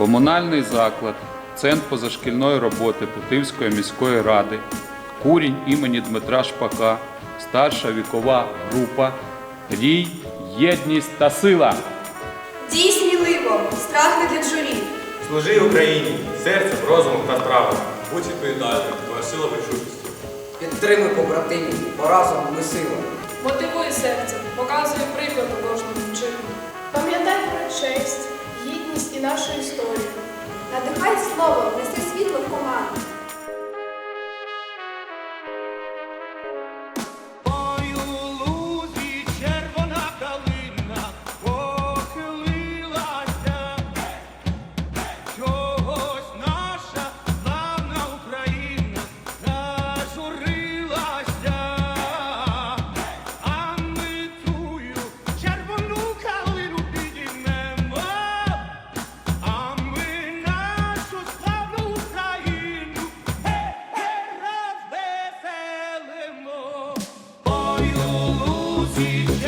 Комунальний заклад, Центр позашкільної роботи Путивської міської ради, курінь імені Дмитра Шпака, старша вікова група, рій, єдність та сила. Дій сміливо, страх не для журі. Служи Україні серцем, розумом та справою. Будь відповідальним, твоя сила відчутності. Підтримуй побратимів, бо разом ми сила. Мотивуй серцем, показуй приклад історію. Надихай слово, неси світло в команду. feet.